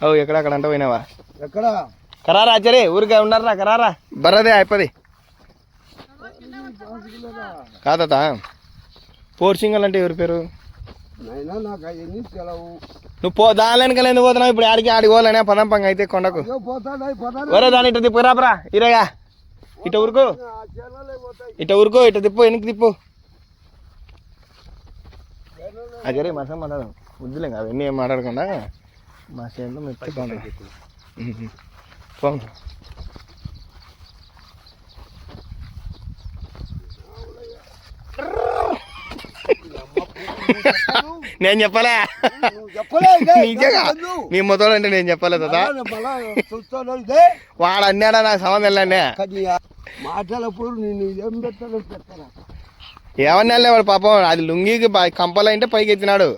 ఓ ఎక్కడ? అక్కడ అంటే పోయినావా? ఎక్కడ? కరారా ఆచారే ఊరికే ఉన్నారా కరారా. బర్రదే అయిపోది. కాదత పోర్సింగల్ అంటే ఎవరి పేరు? నువ్వు పో దాని వెనకాల ఎందుకు పోతున్నావు? ఇప్పుడు ఆడికి ఆడికి పోలేనే పదం పంగ అయితే కొండకు. ఒరే దాని ఇటు తిప్పు రాపరా. ఇరగా. ఇట ఊరుకో. ఆ చేనులే పోతాయి. ఇట ఊరుకో ఇట తిప్పు వెనక్కి తిప్పు. అజరే మసం మాట్లాడదాం బుద్ధిలేం అవన్నీ ఏం మాట్లాడకుండా. మా చేనులో మెత్తి బాగుంది. పోండి నేను చెప్పలే. నువ్వు చెప్పలే ఇక, నిజంగా. నీ మొదలు అంటే నేను చెప్పలే ఇదే. వాడు అన్నాడా నాకు సంబంధం నేను ఏం పెట్టాలో పెట్టాను ఏమన్నా వాడు పాపం అది లుంగికి కంపలు అంటే పైకి ఎత్తినాడు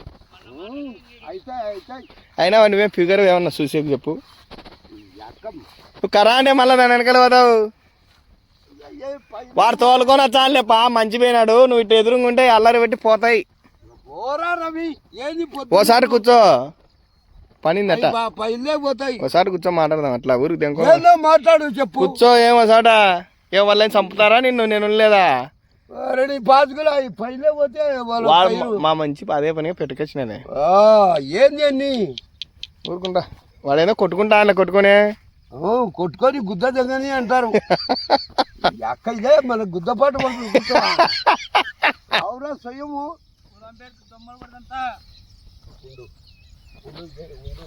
అయినా నువ్వేం ఫిగర్ ఏమన్నా చూసి చెప్పు. నువ్వు కరా అంటే మళ్ళీ దాని వెనకాల పోతావు. పై వాడు తోలుకొని వచ్చానులేపా మంచి పోయినాడు. నువ్వు ఇటు ఎదురుంగుంటే అల్లరి పెట్టి పోతాయి. ఓసారి కూర్చో. పనిందట. పై- ఒకసారి కూర్చో మాట్లాడదాం అట్లా. ఊరికి మాట్లాడు చెప్పు. కూర్చో ఏమో సాట ఏం వాళ్ళని చంపుతారా నిన్ను? నేను లేదా రెడీ పాతుకులు అవి పైలే పోతే వాళ్ళ. మా మంచి అదే పనిగా పెట్టుకొచ్చినదే ఆ, ఏంది అన్ని? ఊరుకుంటా. వాడేదో కొట్టుకుంటా అన్న కొట్టుకునే. కొట్టుకొని గుద్ద దిగని అంటారు. ఇదే మన గుద్దపాటు. అవురా స్వయము. ఉండు. ఉండు,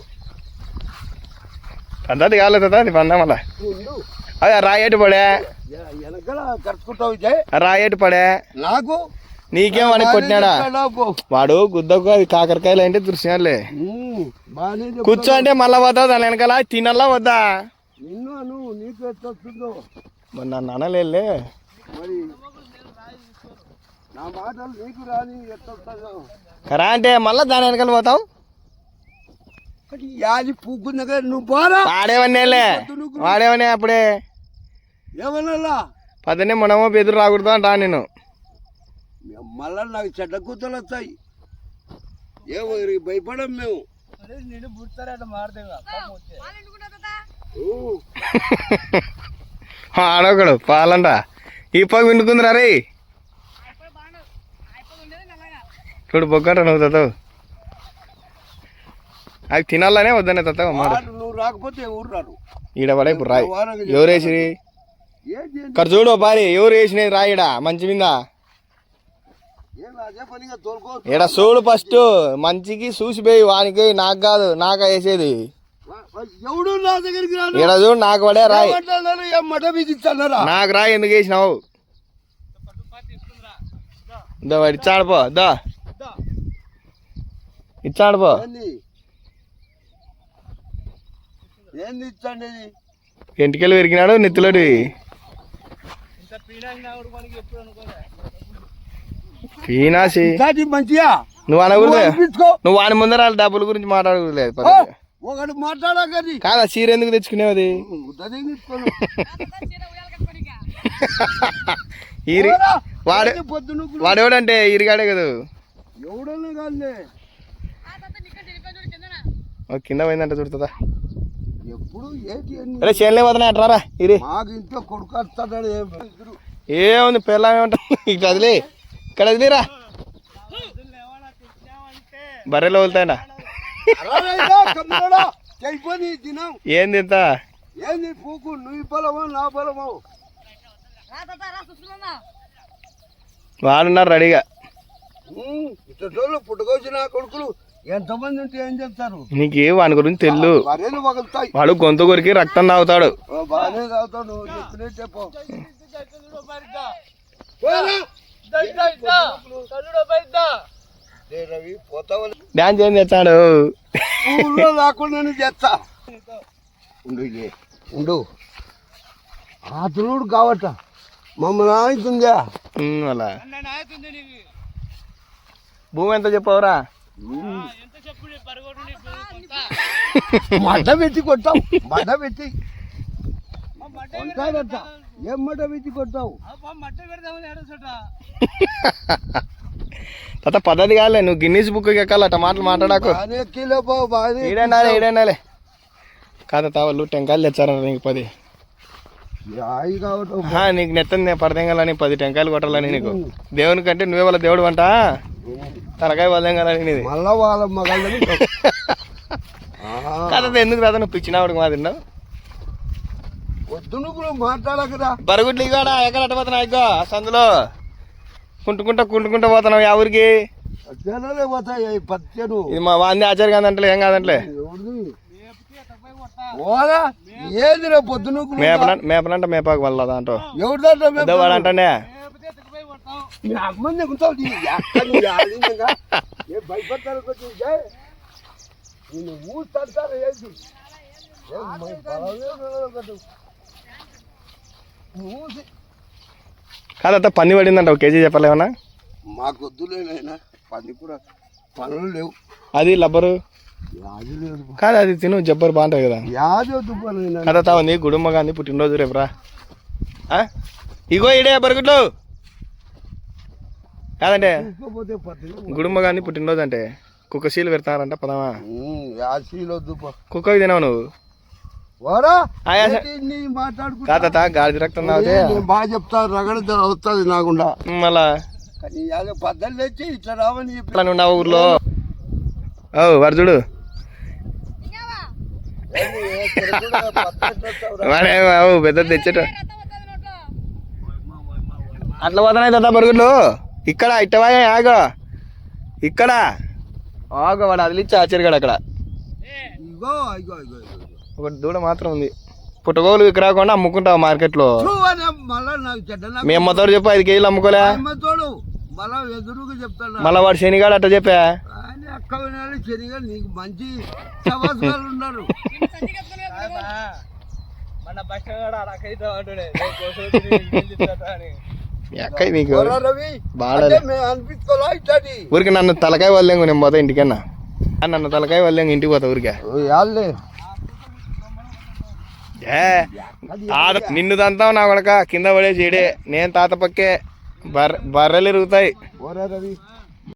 అంతది కాలేదు అది పందా మళ్ళా ఉండు. అది ఆ రాయేటి పడే. నాకు? నీకేం వాడికి కొట్టినాడా. వాడు గుద్దకు అది కాకరకాయలు అంటే దృశ్యాలే. కూర్చో అంటే మళ్ళా పోతావు దాని వెనకాల తినల్లా వద్దా అను మరి నన్ను అనలేలే కరా అంటే మళ్ళా దాని వెనకాల పోతావు యాది కదా నువ్వు పోరా వాడేవన్నేలే వాడేవనే అప్పుడే? ఏమన్నా పదనే మనమో బెదురు రాకూడదు అంటా నేను. మళ్ళా నాకు చెడ్డ కూతలు వస్తాయి. ఏమో భయపడం మేము? ఊ, ఆడొకడు పాలంట. ఈ పగ విండుకుందిరా రే చూడు బొగ్గట నువ్వు అవి తినాలనే వద్దనే వాడు నువ్వు రాకపోతే రారు ఈడ పడే ఇప్పుడు రాయి. ఎవరు వేసిరి? ఇక్కడ చూడు పారి ఎవరు వేసినది రాయిడా మంచి మీద. అదే ఈడ చూడు ఫస్ట్ మంచికి చూసిపోయి వానికి నాకు కాదు నాకు వేసేది. ఎవడు నా దగ్గరికి రాను? ఈడ చూడు నాకు పడే రాయి. నాకు రాయి ఎందుకు వేసినావు? దా ఇచ్చాడుపో దా. ఇచ్చాడుపో ఏంది? ఏంది ఇచ్చండి విరిగినాడు నెత్తిలోడి. పీనాసి. మంచిగా? నువ్వు అనకూడదు. నువ్వు వాని ముందర వాళ్ళ డబ్బుల గురించి మాట్లాడకూడదు ఓ, ఒకటి మాట్లాడకది కాదా చీర ఎందుకు తెచ్చుకునేది ఈరి వాడు వాడెవడంటే ఈరిగాడే కదా. ఓ కింద పోయిందంట చూడుతుందా ఎప్పుడు ఏంటి అన్ని? అరే చేనులే పోతున్నాయి అట్రారా ఇరి. మాకు ఇంట్లో కొడుకు వస్తాడు. ఏముంది పిల్ల ఏమంటా ఇక్కడ వదిలే. ఇక్కడ వదిలేరా? బర్రెలో దినం. ఏంది ఇంత? ఏంది పూకు? నువ్వు పొలమో నా పొలమో? వాడున్నారు రెడీగా. ఇట్టోళ్ళు పుట్టుకొచ్చిన కొడుకులు. ఎంతమంది ఉంటే ఏం చేస్తారు నీకు వాని గురించి పగులుతాయి వాడు గొంతు కొరికి రక్తం తాగుతాడు. ఓ, బాగానే నువ్వు రవి పోతావు? డాన్స్ ఏం చేస్తాడు? ఊళ్ళో రాకుండా నేను చేస్తా. ఉండు ఇదే, ఉండు. ఆతులుడు కావట. మమ్మల్ని ఆగుతుందా ఉమ్, అలా. భూమి ఎంత చెప్పవరా? మడ్డ పెట్టి కొట్టావు మడ్డ పెట్టి. కొట్టాడట ఏం మడ్డ పెట్టి కొట్టావు? తాత పద్ధతి కాలే నువ్వు గిన్నీస్ బుక్ ఎక్కాలట మాటలు మాట్లాడాకు. ఈడేనాలే ఈడేనాలే కాదా తా వాళ్ళు టెంకాయలు తెచ్చారన్న నీకు పది. నీకు నెత్తంది పడదెంగాలని పది టెంకాయలు కొట్టాలని నీకు. దేవుని కంటే నువ్వే వాళ్ళ దేవుడు అంట? తలకాయ వదలంగాలని నీది మళ్ళా వాళ్ళ మగాళ్ళని కాదా ఎందుకు రాదా? నువ్వు పిచ్చినావుడికి మా తిన్నావు. పొద్దున కూడా మాట్లాడకరా. బరుగుడ్లు ఇగాడ ఎక్కడ అట్ట పోతున్నావు ఇగో సందులో. కుంటుకుంటా కుంటుకుంటా పోతున్నావు యా ఊరికి. జనాలే పోతాయి పచ్చను ఇది మా వాంది ఆచార్య కాదంటలే ఏం కాదంటలే ఓరా ఏది రే పొద్దున మేపన మేపనంట మేపాకు వల్ల దాంట్లో. ఎవరిదంటే ఇదో వాడు అంటానే మీ అమ్మని నీ ఎక్కడ? ఏ భయపడతారు? నిన్ను ఊరు తడతారు పని పడిందంట ఒక కేజీ చెప్పలేమన్నా మాకు వద్దులేనైనా పని కూడా పనులు లేవు అది లబ్బరు కాదు అది తిను జబ్బరు బాగుంటుంది కదా యాది వద్దు పనులైనా కథ ఉంది గుడుమ్మ గాంధీ పుట్టినరోజు రేపురా? ఇగో ఇడే బరుగుడ్లు కాదంటే గుడుమ్మ గాంధీ పుట్టినరోజు అంటే కుక్క సీలు పెడతారంట పదమా. కుక్కకి తినవు నువ్వు? ఓరా ఆ, యాస- ఏంటి నీ మాట్లాడుకుంటా? కాదత గాడిద రక్తం బాగా చెప్తా రగడ వస్తుంది నాకుండా మళ్ళా? పద్ధతి తెచ్చి ఇట్లా రావని చెప్పి. ఇట్లా ఉన్నావు ఊర్లో? ఓ బాబు పెద్ద తెచ్చేట. అట్లా పోతున్నాయి తాత బరుగుడ్లు? ఇక్కడ ఇట్టవా ఆగో. ఇక్కడ. ఆగో వాడు అదిలిచ్చి ఆశ్చర్యగాడు అక్కడ. ఒక దూడ మాత్రం ఉంది. పుట్టగోలు ఇక్కడ రాకుండా అమ్ముకుంటావు మార్కెట్లో? చూ అనే మళ్ళా నాకు చెడ్డ నాకు మీ అమ్మతో చెప్పు ఐదు కేజీలు అమ్ముకోలే. అమ్మతోడు మళ్ళా ఎదురుగా చెప్తాడు మళ్ళా వాడు శనిగాడు అట్ట చెప్పా. నీకు మంచి ఉన్నారు. మీ బాగా ఊరికి నన్ను తలకాయ వల్లేంగు నేను పోతా ఇంటికన్నా. నన్ను తలకాయ వల్లేంగు ఇంటికి పోతా ఊరికే. తాత నిన్ను దంతావు నా కొడక కింద పడే చెడే నేను తాత పక్కే బర్రె బర్రెలు ఇరుగుతాయి రవి